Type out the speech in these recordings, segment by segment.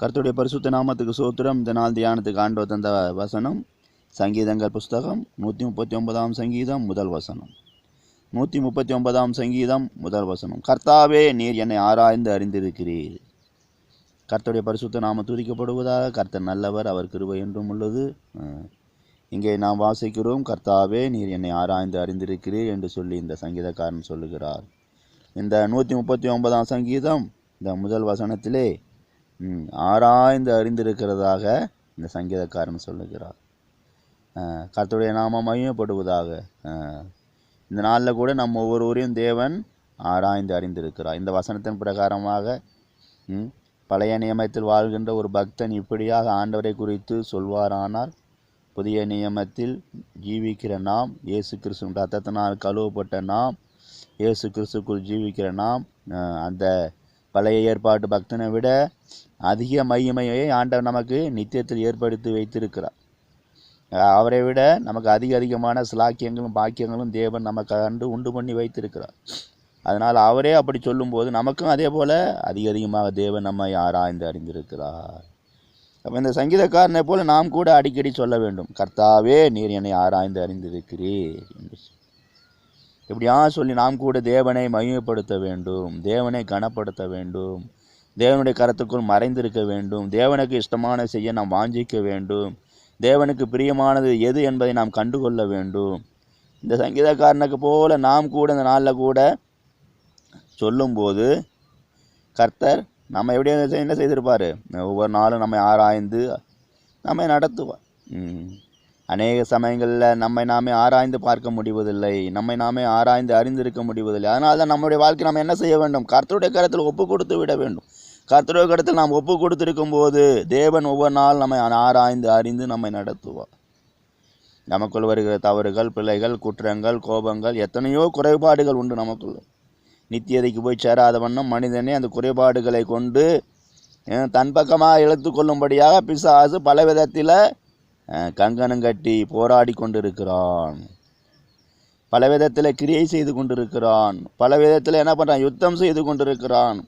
கருத்துடைய பரிசுத்த நாமத்துக்கு சோத்திரம். இந்த நாள் தியானத்துக்கு ஆண்டு தந்த வசனம் சங்கீதங்கள் புஸ்தகம் நூற்றி முப்பத்தி ஒன்பதாம் சங்கீதம் முதல் வசனம். நூற்றி முப்பத்தி ஒன்பதாம் சங்கீதம் முதல் வசனம். கர்த்தாவே நீர் என்னை ஆராய்ந்து அறிந்திருக்கிறீர். கர்த்தருடைய பரிசுத்த நாம துதிக்கப்படுவதாக கர்த்தர் நல்லவர் அவர் கிருபை என்றும் உள்ளது. இங்கே நாம் வாசிக்கிறோம் கர்த்தாவே நீர் என்னை ஆராய்ந்து அறிந்திருக்கிறீர் என்று சொல்லி இந்த சங்கீதக்காரன் சொல்லுகிறார். இந்த நூற்றி முப்பத்தி ஒன்பதாம் சங்கீதம் இந்த முதல் வசனத்திலே ஆராய்ந்து அறிந்திருக்கிறதாக இந்த சங்கீதக்காரன் சொல்லுகிறார். கர்த்தருடைய நாம மையப்படுவதாக இந்த நாளில் கூட நம்ம ஒவ்வொருவரையும் தேவன் ஆராய்ந்து அறிந்திருக்கிறார். இந்த வசனத்தின் பிரகாரமாக பழைய நியமத்தில் வாழ்கின்ற ஒரு பக்தன் இப்படியாக ஆண்டவரை குறித்து சொல்வாரானால் புதிய நியமத்தில் ஜீவிக்கிற நாம் இயேசு கிறிஸ்துவின் ரத்தத்தினால் கழுவப்பட்ட நாம் இயேசு கிறிஸ்துக்குள் ஜீவிக்கிற நாம் அந்த பழைய ஏற்பாட்டு பக்தனை விட அதிக மகிமையை ஆண்டவர் நமக்கு நித்தியத்தில் ஏற்படுத்தி வைத்திருக்கிறார். அவரை விட நமக்கு அதிக அதிகமான சிலாக்கியங்களும் பாக்கியங்களும் தேவன் நமக்கு கண்டு உண்டு பண்ணி வைத்திருக்கிறார். அதனால் அவரே அப்படி சொல்லும்போது நமக்கும் அதே போல் அதிக அதிகமாக தேவன் நம்மை ஆராய்ந்து அறிந்திருக்கிறார். அப்போ இந்த சங்கீதக்காரனை போல் நாம் கூட அடிக்கடி சொல்ல வேண்டும். கர்த்தாவே நீர் என்னை ஆராய்ந்து அறிந்திருக்கிறீர் என்று இப்படியா சொல்லி நாம் கூட தேவனை மகிமைப்படுத்த வேண்டும் தேவனை கனப்படுத்த வேண்டும். தேவனுடைய கரத்துக்குள் மறைந்திருக்க வேண்டும். தேவனுக்கு இஷ்டமான செய்ய நாம் வாஞ்சிக்க வேண்டும். தேவனுக்கு பிரியமானது எது என்பதை நாம் கண்டுகொள்ள வேண்டும். இந்த சங்கீதக்காரனுக்கு போல நாம் கூட இந்த நாளில் கூட சொல்லும்போது கர்த்தர் நம்ம எப்படி என்ன செய்திருப்பார்? ஒவ்வொரு நாளும் நம்மை ஆராய்ந்து நம்மை நடத்துவார். அநேக சமயங்களில் நம்மை நாமே ஆராய்ந்து பார்க்க முடிவதில்லை. நம்மை நாமே ஆராய்ந்து அறிந்திருக்க முடிவதில்லை. அதனால தான் நம்முடைய வாழ்க்கை நம்ம என்ன செய்ய வேண்டும்? கர்த்தருடைய கருத்தில் ஒப்பு கொடுத்து விட வேண்டும். கர்த்தரோ கரத்தில் நாம் ஒப்பு கொடுத்துருக்கும் போது தேவன் ஒவ்வொரு நாள் நம்மை ஆராய்ந்து அறிந்து நம்மை நடத்துவார். நமக்குள் வருகிற தவறுகள் பிழைகள் குற்றங்கள் கோபங்கள் எத்தனையோ குறைபாடுகள் உண்டு நமக்குள்ள நித்தியதைக்கு போய் சேராத வண்ணம் மனிதனே அந்த குறைபாடுகளை கொண்டு தன் பக்கமாக இழுத்து கொள்ளும்படியாக பிசாசு பல விதத்தில் கங்கணம் கட்டி போராடி கொண்டிருக்கிறான். பல விதத்தில் கிரியை செய்து கொண்டிருக்கிறான். பல விதத்தில் என்ன பண்ணுறான் யுத்தம் செய்து கொண்டிருக்கிறான்.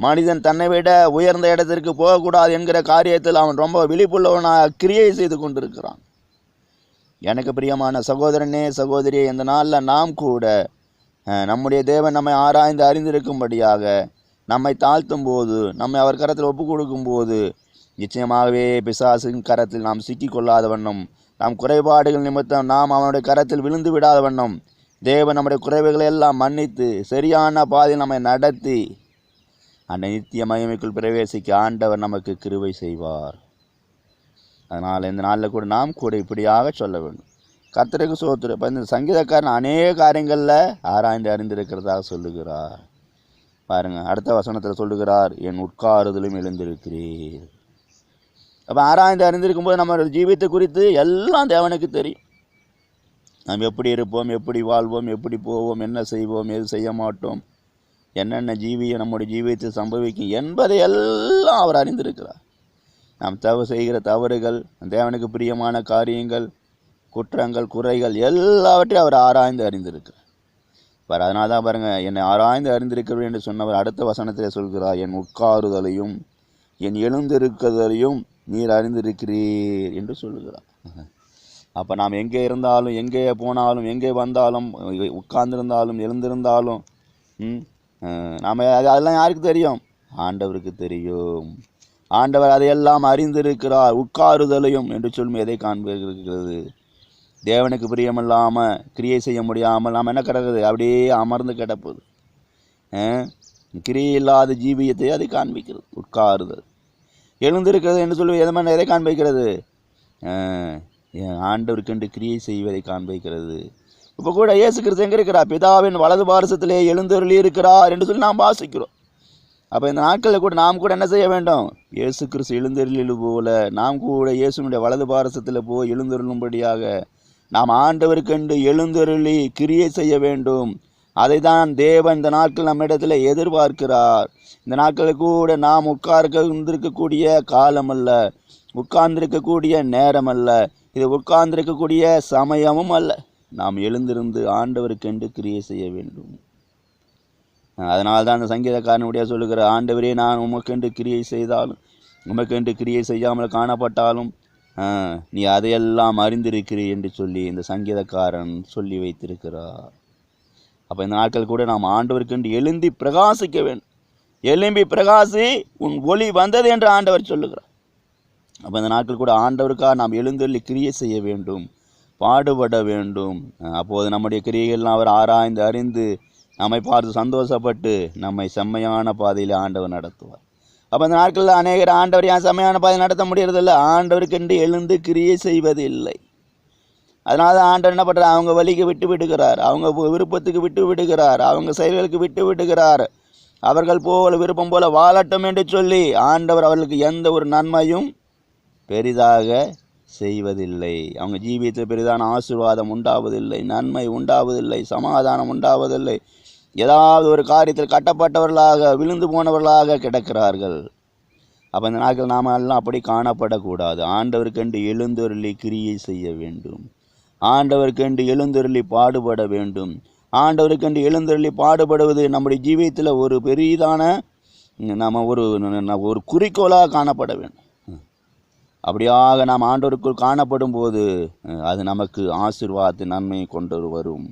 மனிதன் தன்னை விட உயர்ந்த இடத்திற்கு போகக்கூடாது என்கிற காரியத்தில் அவன் ரொம்ப விழிப்புள்ளவனாக கிரியை செய்து கொண்டிருக்கிறான். எனக்கு பிரியமான சகோதரனே சகோதரியே இந்த நாளில் நாம் கூட நம்முடைய தேவன் நம்மை ஆராய்ந்து அறிந்திருக்கும்படியாக நம்மை தாழ்த்தும் போது நம்மை அவர் கரத்தில் ஒப்பு கொடுக்கும்போது நிச்சயமாகவே பிசாசின் கரத்தில் நாம் சிக்கிக்கொள்ளாத வண்ணம் நாம் குறைபாடுகள் நிமித்தம் நாம் அவனுடைய கரத்தில் விழுந்து விடாத வண்ணம் தேவன் நம்முடைய குறைவுகளை எல்லாம் மன்னித்து சரியான பாதையில் நம்மை நடத்தி அந்த நித்திய மகிமைக்குள் பிரவேசிக்க ஆண்டவர் நமக்கு கிருவை செய்வார். அதனால் இந்த நாளில் கூட நாம் கூட இப்படியாக சொல்ல வேண்டும். கர்த்தருக்கு சோத்திரம் இப்போ இந்த சங்கீதக்காரன் அநேக காரியங்களில் ஆராய்ந்து அறிந்திருக்கிறதாக சொல்லுகிறார். பாருங்கள் அடுத்த வசனத்தில் சொல்லுகிறார் என் உட்காருதலும் எழுந்திருக்கிறீர். அப்போ ஆராய்ந்து அறிந்திருக்கும் போது நம்ம ஜீவித்தை குறித்து எல்லாம் தேவனுக்கு தெரியும். நாம் எப்படி இருப்போம் எப்படி வாழ்வோம் எப்படி போவோம் என்ன செய்வோம் எது செய்ய மாட்டோம் என்னென்ன ஜீவியை நம்முடைய ஜீவியத்தில் சம்பவிக்கும் என்பதை எல்லாம் அவர் அறிந்திருக்கிறார். நாம் தவறு செய்கிற தவறுகள் தேவனுக்கு பிரியமான காரியங்கள் குற்றங்கள் குறைகள் எல்லாவற்றையும் அவர் ஆராய்ந்து அறிந்திருக்கிறார். பார் அதனால தான் பாருங்கள் என்னை ஆராய்ந்து அறிந்திருக்கிறேன் என்று சொன்னவர் அடுத்த வசனத்தில் சொல்கிறார் என் உட்காருதலையும் என் எழுந்திருக்குதலையும் நீர் அறிந்திருக்கிறீர் என்று சொல்லுகிறார். அப்போ நாம் எங்கே இருந்தாலும் எங்கே போனாலும் எங்கே வந்தாலும் உட்கார்ந்திருந்தாலும் எழுந்திருந்தாலும் ம், நாம் அது அதெல்லாம் யாருக்கு தெரியும்? ஆண்டவருக்கு தெரியும். ஆண்டவர் அதையெல்லாம் அறிந்திருக்கிறார் உட்காருதலையும் என்று சொல்லும் எதை காண்பிருக்கிறது தேவனுக்கு பிரியமில்லாமல் கிரியை செய்ய முடியாமல் நாம் என்ன கிடக்குது? அப்படியே அமர்ந்து கிடப்பது. கிரியை இல்லாத ஜீவியத்தை அதை காண்பிக்கிறது உட்காருதல். எழுந்திருக்கிறது என்று சொல்லி மாதிரி? எதை காண்பிக்கிறது? ஆண்டவருக்கு என்று ஆண்டவருக்கென்று கிரியை செய்வதை காண்பிக்கிறது. இப்போ கூட இயேசு கிறிஸ்து எங்கே இருக்கிறா பிதாவின் வலது பாரசத்திலே எழுந்தருளி இருக்கிறார் என்று சொல்லி நாம் வாசிக்கிறோம். அப்போ இந்த நாட்களில் கூட நாம் கூட என்ன செய்ய வேண்டும்? இயேசு கிறிஸ்து எழுந்தருளில் போல நாம் கூட இயேசுனுடைய வலது பாரசத்தில் போய் எழுந்தருளும்படியாக நாம் ஆண்டவருக்கென்று எழுந்தருளி கிரியை செய்ய வேண்டும். அதை தான் தேவன் இந்த நாட்கள் நம்மிடத்தில் எதிர்பார்க்கிறார். இந்த நாட்களில் கூட நாம் உட்கார்க்க இருந்திருக்கக்கூடிய காலம் அல்ல உட்கார்ந்திருக்கக்கூடிய நேரம் அல்ல இது உட்கார்ந்திருக்கக்கூடிய சமயமும் அல்ல. நாம் எழுந்திருந்து ஆண்டவருக்கென்று கிரியை செய்ய வேண்டும். அதனால் தான் அந்த சங்கீதக்காரனுடைய சொல்லுகிற ஆண்டவரே நான் உமக்கென்று கிரியை செய்தாலும் உமக்கென்று கிரியை செய்யாமல் காணப்பட்டாலும் நீ அதையெல்லாம் அறிந்திருக்கிறீ என்று சொல்லி இந்த சங்கீதக்காரன் சொல்லி வைத்திருக்கிறார். அப்போ இந்த நாட்கள் கூட நாம் ஆண்டவருக்கென்று எழுந்தி பிரகாசிக்க வேண்டும். எழும்பி பிரகாசி உன் ஒளி வந்தது என்று ஆண்டவர் சொல்லுகிறார். அப்போ இந்த நாட்கள் கூட ஆண்டவருக்காக நாம் எழுந்தள்ளி கிரியை செய்ய வேண்டும். பாடுபட வேண்டும். அப்போது நம்முடைய கிரியைகள் அவர் ஆராய்ந்து அறிந்து நம்மை பார்த்து சந்தோஷப்பட்டு நம்மை செம்மையான பாதையில் ஆண்டவர் நடத்துவார். அப்போ அந்த நாட்களில் அநேகர் ஆண்டவர் ஏன் செம்மையான பாதையில் நடத்த முடியறதில்ல? ஆண்டவருக்கென்று எழுந்து கிரியை செய்வதில்லை. அதனால தான் ஆண்டவர் என்ன பண்ணுறார் அவங்க வழிக்கு விட்டு விடுகிறார். அவங்க விருப்பத்துக்கு விட்டு விடுகிறார். அவங்க செயல்களுக்கு விட்டு விடுகிறார். அவர்கள் போல விருப்பம் போல வாழட்டும் என்று சொல்லி ஆண்டவர் அவர்களுக்கு எந்த ஒரு நன்மையும் பெரிதாக செய்வதில்லை. அவங்க ஜீவியத்தில் பெரிதான ஆசீர்வாதம் உண்டாவதில்லை நன்மை உண்டாவதில்லை சமாதானம் உண்டாவதில்லை. ஏதாவது ஒரு காரியத்தில் கட்டப்பட்டவர்களாக விழுந்து போனவர்களாக கிடக்கிறார்கள். அப்போ இந்த நாட்கள் நாம் எல்லாம் அப்படி காணப்படக்கூடாது. ஆண்டவருக்கென்று எழுந்தொருளி கிரியை செய்ய வேண்டும். ஆண்டவருக்கென்று எழுந்தொருளி பாடுபட வேண்டும். ஆண்டவருக்கென்று எழுந்தொருளி பாடுபடுவது நம்முடைய ஜீவியத்தில் ஒரு பெரிதான நம்ம ஒரு ஒரு குறிக்கோளாக காணப்பட வேண்டும். அப்படியாக நாம் ஆண்டோருக்குள் காணப்படும் போது அது நமக்கு ஆசீர்வாதத்தின் நன்மையை கொண்டு வரும்.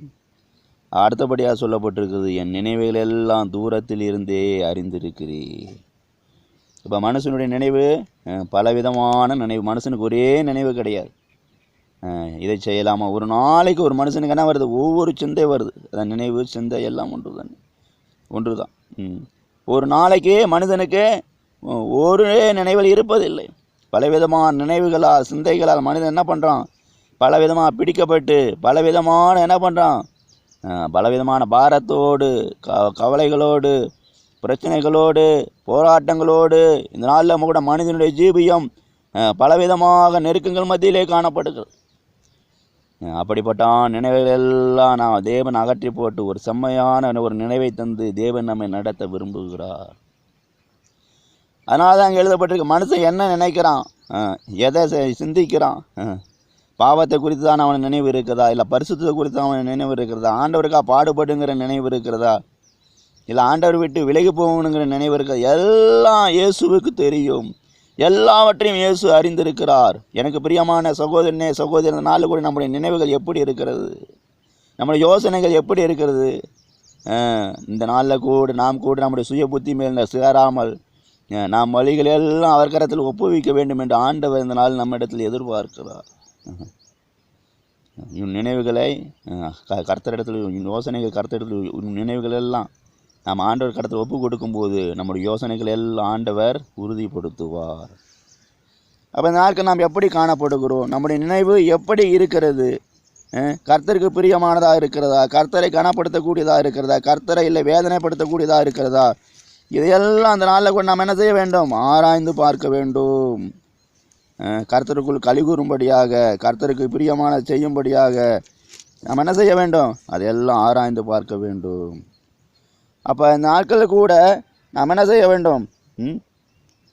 அடுத்தபடியாக சொல்லப்பட்டிருக்கிறது என் நினைவுகள் எல்லாம் தூரத்தில் இருந்தே அறிந்திருக்கிறேன் இப்போ மனுஷனுடைய நினைவு பலவிதமான நினைவு மனுஷனுக்கு ஒரே நினைவு கிடையாது. இதை செய்யலாமா? ஒரு நாளைக்கு ஒரு மனுஷனுக்கு என்ன வருது? ஒவ்வொரு சிந்தை வருது. அதான் நினைவு சிந்தை எல்லாம் ஒன்று தான் ஒன்று தான் ஒரு நாளைக்கு மனிதனுக்கு ஒரு நினைவில் இருப்பதில்லை. பலவிதமான நினைவுகளால் சிந்தைகளால் மனிதன் என்ன பண்ணுறான் பலவிதமாக பிடிக்கப்பட்டு பலவிதமான என்ன பண்ணுறான் பலவிதமான பாரத்தோடு க கவலைகளோடு பிரச்சனைகளோடு போராட்டங்களோடு இந்த நாளில் கூட மனிதனுடைய ஜீவியம் பலவிதமாக நெருக்கங்கள் மத்தியிலே காணப்படுகிறது. அப்படிப்பட்டான் அப்படிப்பட்ட நினைவுகள் எல்லாம் நான் தேவன் அகற்றி போட்டு ஒரு செம்மையான ஒரு நினைவை தந்து தேவன் நம்மை நடத்த விரும்புகிறார். அதனால தான் அங்கே எழுதப்பட்டிருக்கு. மனுஷன் என்ன நினைக்கிறான்? எதை சிந்திக்கிறான்? பாவத்தை குறித்து தான் அவன் நினைவு இருக்கிறதா? இல்லை பரிசுத்தத்தை குறித்து அவன் நினைவு இருக்கிறதா? ஆண்டவருக்கா பாடுபடுங்கிற நினைவு இருக்கிறதா? இல்லை ஆண்டவர் விட்டு விலகி போகணுங்கிற நினைவு இருக்கிறதா? எல்லாம் இயேசுவுக்கு தெரியும். எல்லாவற்றையும் இயேசு அறிந்திருக்கிறார். எனக்கு பிரியமான சகோதரனே சகோதரன் இந்த நாளில் கூட நம்முடைய நினைவுகள் எப்படி இருக்கிறது? நம்முடைய யோசனைகள் எப்படி இருக்கிறது? இந்த நாளில் கூட நாம் கூட நம்முடைய சுய புத்தி மேல் சேராமல் நாம் வழிகள் எல்லாம் அவர் கரத்தில் ஒப்புவிக்க வேண்டும் என்று ஆண்டவர் இந்த நாள் நம்மிடத்தில் எதிர்பார்க்கிறார். அஹ். உன் நினைவுகளை க- கர்த்தரிடத்தில் யோசனைகள் கர்த்தரிடத்தில் உன் நினைவுகள் எல்லாம் நாம் ஆண்டவர் கடத்தில் ஒப்பு கொடுக்கும்போது நம்முடைய யோசனைகள் எல்லாம் ஆண்டவர் உறுதிப்படுத்துவார். அப்போ இந்த நாட்கள் நாம் எப்படி காணப்படுகிறோம்? நம்முடைய நினைவு எப்படி இருக்கிறது? கர்த்தருக்கு பிரியமானதாக இருக்கிறதா? கர்த்தரை கனப்படுத்தக்கூடியதாக இருக்கிறதா? கர்த்தரை இல்லை வேதனைப்படுத்தக்கூடியதாக இருக்கிறதா? இதையெல்லாம் அந்த நாளில் கூட நாம் என்ன செய்ய வேண்டும்? ஆராய்ந்து பார்க்க வேண்டும். கருத்தருக்குள் கர்த்தருக்குள் கலிகூறும்படியாக கர்த்தருக்கு பிரியமான செய்யும்படியாக நாம் என்ன செய்ய வேண்டும்? அதையெல்லாம் ஆராய்ந்து பார்க்க வேண்டும். அப்போ இந்த நாட்களில் கூட நாம் என்ன செய்ய வேண்டும்? ம்?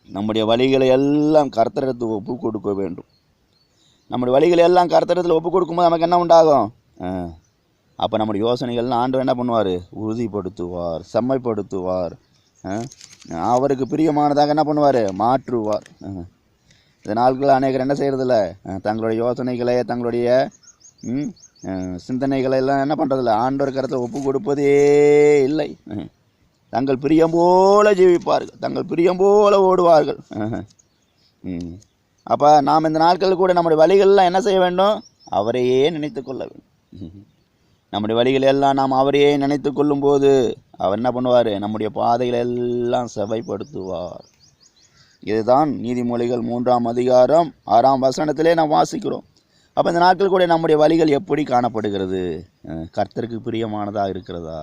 நம்முடைய வழிகளை எல்லாம் கர்த்தரிடத்துக்கு ஒப்பு கொடுக்க வேண்டும். நம்முடைய வழிகளை எல்லாம் கர்த்தரிடத்தில் ஒப்பு கொடுக்கும்போது நமக்கு என்ன உண்டாகும்? அப்போ நம்முடைய யோசனைகள்லாம் ஆண்டவர் என்ன பண்ணுவார்? உறுதிப்படுத்துவார் செம்மைப்படுத்துவார். அவருக்கு பிரியமானதாக என்ன பண்ணுவார்? மாற்றுவார். இந்த நாட்களில் அநேகர் என்ன செய்கிறதில்ல தங்களுடைய யோசனைகளை தங்களுடைய ம், சிந்தனைகளை எல்லாம் என்ன பண்ணுறதில்ல ஆண்டவர் கருத்தில் ஒப்பு கொடுப்பதே இல்லை. தங்கள் பிரியம் போல ஜீவிப்பார்கள். தங்கள் பிரியம் போல ஓடுவார்கள். ம். அப்போ நாம் இந்த நாட்களில் கூட நம்முடைய வழிகளெலாம் என்ன செய்ய வேண்டும்? அவரையே நினைத்து கொள்ள வேண்டும். ம். நம்முடைய வழிகளை எல்லாம் நாம் அவரையே நினைத்து கொள்ளும்போது அவர் என்ன பண்ணுவார்? நம்முடைய பாதைகளை எல்லாம் செவைப்படுத்துவார் இதுதான் நீதிமொழிகள் மூன்றாம் அதிகாரம் ஆறாம் வசனத்திலே நாம் வாசிக்கிறோம். அப்போ இந்த நாட்கள் கூட நம்முடைய வழிகள் எப்படி காணப்படுகிறது? கர்த்தருக்கு பிரியமானதாக இருக்கிறதா?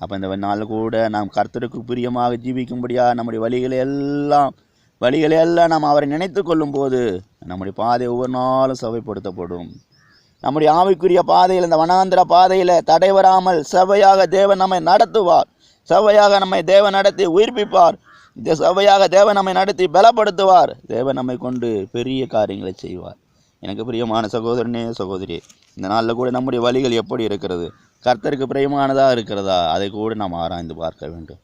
அப்போ இந்த நாள் கூட நாம் கர்த்தருக்கு பிரியமாக ஜீவிக்கும்படியாக நம்முடைய வழிகளை எல்லாம் வழிகளை எல்லாம் நாம் அவரை நினைத்து கொள்ளும்போது நம்முடைய பாதை ஒவ்வொரு நாளும் சவைப்படுத்தப்படும் நம்முடைய ஆவிக்குரிய பாதையில் இந்த வனாந்திர பாதையில் தடை வராமல் செவ்வையாக தேவன் நம்மை நடத்துவார். செவ்வையாக நம்மை தேவன் நடத்தி உயிர்ப்பிப்பார். இந்த செவ்வையாக தேவன் நம்மை நடத்தி பலப்படுத்துவார். தேவன் நம்மை கொண்டு பெரிய காரியங்களை செய்வார். எனக்கு பிரியமான சகோதரனே சகோதரி இந்த நாளில் கூட நம்முடைய வழிகள் எப்படி இருக்கிறது? கர்த்தருக்கு பிரியமானதாக இருக்கிறதா? அதை கூட நாம் ஆராய்ந்து பார்க்க வேண்டும்.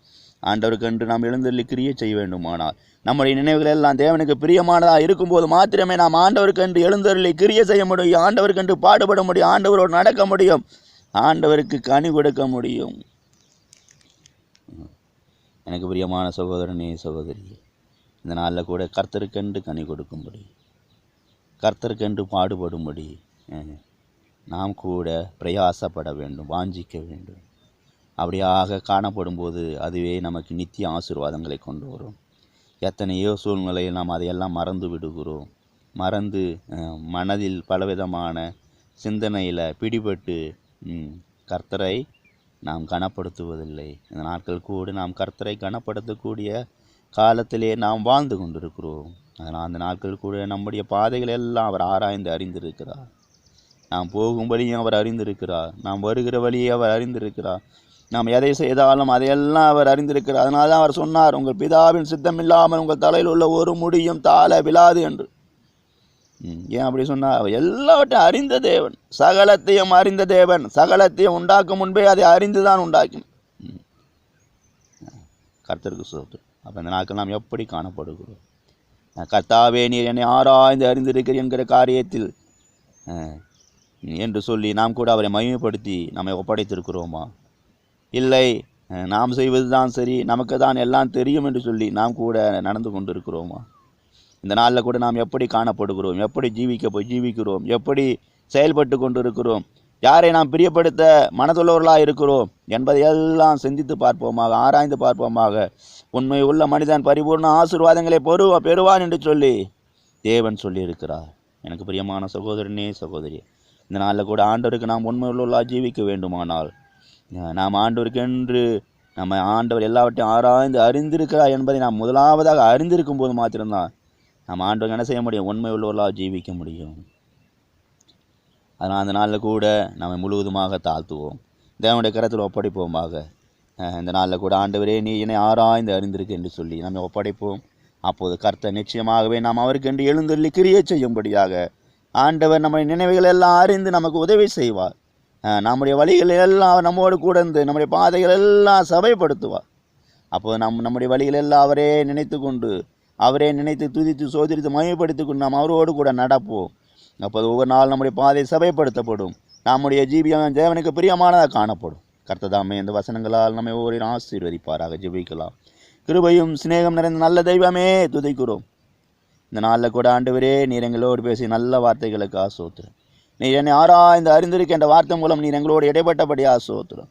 ஆண்டவருக்கு என்று நாம் எழுந்தருளி கிரியை செய்ய வேண்டுமானால் நம்முடைய நினைவுகள் எல்லாம் தேவனுக்கு பிரியமானதாக இருக்கும்போது மாத்திரமே நாம் ஆண்டவருக்கு என்று எழுந்தருளி கிரியை செய்ய முடியும். ஆண்டவருக்கு என்று பாடுபட முடியும். ஆண்டவரோடு நடக்க முடியும். ஆண்டவருக்கு கனி கொடுக்க முடியும். எனக்கு பிரியமான சகோதரனே சகோதரி இந்த நாளில் கூட கர்த்தருக்கென்று கனி கொடுக்கும்படி கர்த்தருக்கென்று பாடுபடும்படி நாம் கூட பிரயாசப்பட வேண்டும் வாஞ்சிக்க வேண்டும். அப்படியாக காணப்படும்போது அதுவே நமக்கு நித்திய ஆசீர்வாதங்களை கொண்டு வரும். எத்தனையோ சூழ்நிலையில் நாம் அதையெல்லாம் மறந்து விடுகிறோம். மறந்து மனதில் பலவிதமான சிந்தனையில் பிடிபட்டு கர்த்தரை நாம் கனப்படுத்துவதில்லை. இந்த நாட்கள் கூட நாம் கர்த்தரை கனப்படுத்தக்கூடிய காலத்திலே நாம் வாழ்ந்து கொண்டிருக்கிறோம். அதனால் அந்த நாட்கள் கூட நம்முடைய பாதைகள் எல்லாம் அவர் ஆராய்ந்து அறிந்திருக்கிறார். நாம் போகும் வழியும் அவர் அறிந்திருக்கிறார். நாம் வருகிற வழியை அவர் அறிந்திருக்கிறார். நாம் எதை செய்தாலும் அதையெல்லாம் அவர் அறிந்திருக்கிறார். அதனால தான் அவர் சொன்னார் உங்கள் பிதாவின் சித்தமில்லாமல் உங்கள் தலையில் உள்ள ஒரு முடியும் தாழ விழாது என்று. ஏன் அப்படி சொன்னார்? அவர் எல்லாவற்றையும் அறிந்த தேவன் சகலத்தையும் அறிந்த தேவன் சகலத்தையும் உண்டாக்கும் முன்பே அதை அறிந்து தான் உண்டாக்கும் கர்த்தருக்கு சோத்திரம் அப்போ இந்த நாட்கள் நாம் எப்படி காணப்படுகிறோம்? கர்த்தாவே நீர் என்னை ஆராய்ந்து அறிந்திருக்கிறீர் என்கிற காரியத்தில் என்று சொல்லி நாம் கூட அவரை மகிமைப்படுத்தி நம்மை ஒப்படைத்திருக்கிறோமா? இல்லை. நாம் செய்வது தான் சரி. நமக்கு தான் எல்லாம் தெரியும் என்று சொல்லி நாம் கூட நடந்து கொண்டிருக்கிறோமா? இந்த நாளில் கூட நாம் எப்படி காணப்படுகிறோம்? எப்படி ஜீவிக்க போய் ஜீவிக்கிறோம்? எப்படி செயல்பட்டு கொண்டிருக்கிறோம்? யாரை நாம் பிரியப்படுத்த மனதுள்ளவர்களாக இருக்கிறோம்? என்பதை எல்லாம் சிந்தித்து பார்ப்போமாக ஆராய்ந்து பார்ப்போமாக. உண்மை உள்ள மனிதன் பரிபூர்ண ஆசீர்வாதங்களை பெறுவா பெறுவான் என்று சொல்லி தேவன் சொல்லியிருக்கிறார். எனக்கு பிரியமான சகோதரனே சகோதரி இந்த நாளில் கூட ஆண்டவருக்கு நாம் உண்மை உள்ளவர்களாக ஜீவிக்க வேண்டுமானால் நாம் ஆண்டவருக்கென்று நம்ம ஆண்டவர் எல்லாவற்றையும் ஆராய்ந்து அறிந்திருக்கிறார் என்பதை நாம் முதலாவதாக அறிந்திருக்கும் போது மாத்திரம்தான் நாம் ஆண்டவர் என்ன செய்ய முடியும்? உண்மை உள்ளவர்களாக ஜீவிக்க முடியும். அதனால் அந்த நாளில் கூட நம்மை முழுவதுமாக தாழ்த்துவோம். தேவனுடைய கரத்தில் ஒப்படைப்போமாக. இந்த நாளில் கூட ஆண்டவரே நீ என்னை ஆராய்ந்து அறிந்திருக்கு என்று சொல்லி நம்மை ஒப்படைப்போம். அப்போது கர்த்த நிச்சயமாகவே நாம் அவருக்கென்று எழுந்தள்ளி கிரியை செய்யும்படியாக ஆண்டவர் நம்முடைய நினைவுகள் எல்லாம் அறிந்து நமக்கு உதவி செய்வார். நம்முடைய வழிகள் எல்லாம் அவர் நம்மோடு கூட இருந்து நம்முடைய பாதைகள் எல்லாம் சபைப்படுத்துவார். அப்போது நம் நம்முடைய வழிகள் எல்லாம் அவரே நினைத்து கொண்டு அவரே நினைத்து துதித்து சோதரித்து மயப்படுத்தி கொண்டு நாம் அவரோடு கூட நடப்போம். அப்போது ஒவ்வொரு நாள் நம்முடைய பாதை சபைப்படுத்தப்படும். நம்முடைய ஜீவியம் தேவனுக்கு பிரியமானதாக காணப்படும். கர்த்ததாமே இந்த வசனங்களால் நம்மை ஒவ்வொரு ஆசீர்வதிப்பாராக ஜெபிக்கலாம். கிருபையும் சிநேகம் நிறைந்த நல்ல தெய்வமே துதிக்கிறோம். இந்த நாளில் கூட ஆண்டவரே நீர் எங்களோடு பேசி நல்ல வார்த்தைகளுக்கு ஆசோத்துறேன். நீர் என்னை ஆராய்ந்து அறிந்திருக்கின்ற வார்த்தை மூலம் நீர் எங்களோடு இடைப்பட்டபடியா சோத்துறோம்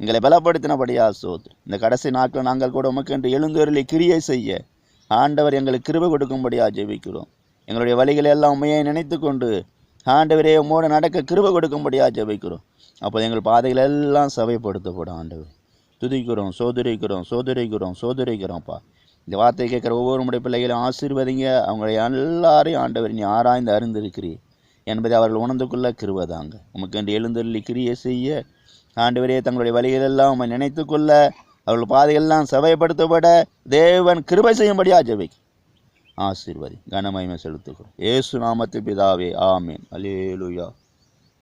எங்களை பலப்படுத்தினபடியா சோத்து இந்த கடைசி நாட்கள் நாங்கள் கூட உமக்கு என்று எழுந்தருளி கிரியை செய்ய ஆண்டவர் எங்களுக்கு கிருபை கொடுக்கும்படியாக ஜெபிக்கிறோம். எங்களுடைய வழிகளை எல்லாம் உண்மையை நினைத்து கொண்டு ஆண்டவரே உம்மோடு நடக்க கிருபை கொடுக்கும்படியாக ஜெபிக்கிறோம். அப்போ எங்கள் பாதைகள் எல்லாம் சபைப்படுத்தப்படும் ஆண்டவர். துதிக்கிறோம் சோதரிக்கிறோம் சோதரிக்கிறோம் சோதரிக்கிறோம்ப்பா இந்த வார்த்தை கேட்குற ஒவ்வொரு முறை பிள்ளைகளையும் ஆசீர்வதிங்க. அவங்களை எல்லாரையும் ஆண்டவர் நீ ஆராய்ந்து அறிந்திருக்கிறீர். என்பதை அவர்கள் உணர்ந்து கொள்ள கிருபதாங்க. உமக்கு என்று எழுந்தள்ளி கிரியை செய்ய ஆண்டவரே தங்களுடைய வழிகளெல்லாம் உம்மை நினைத்து கொள்ள அவர்கள் பாதையெல்லாம் சபைப்படுத்தப்பட தேவன் கிருபை செய்யும்படியா ஜெபிக்கும் ஆசீர்வதி கனமகிமை செலுத்துகிறோம். ஏசு நாமத்து பிதாவே ஆமேன். அலேலுயா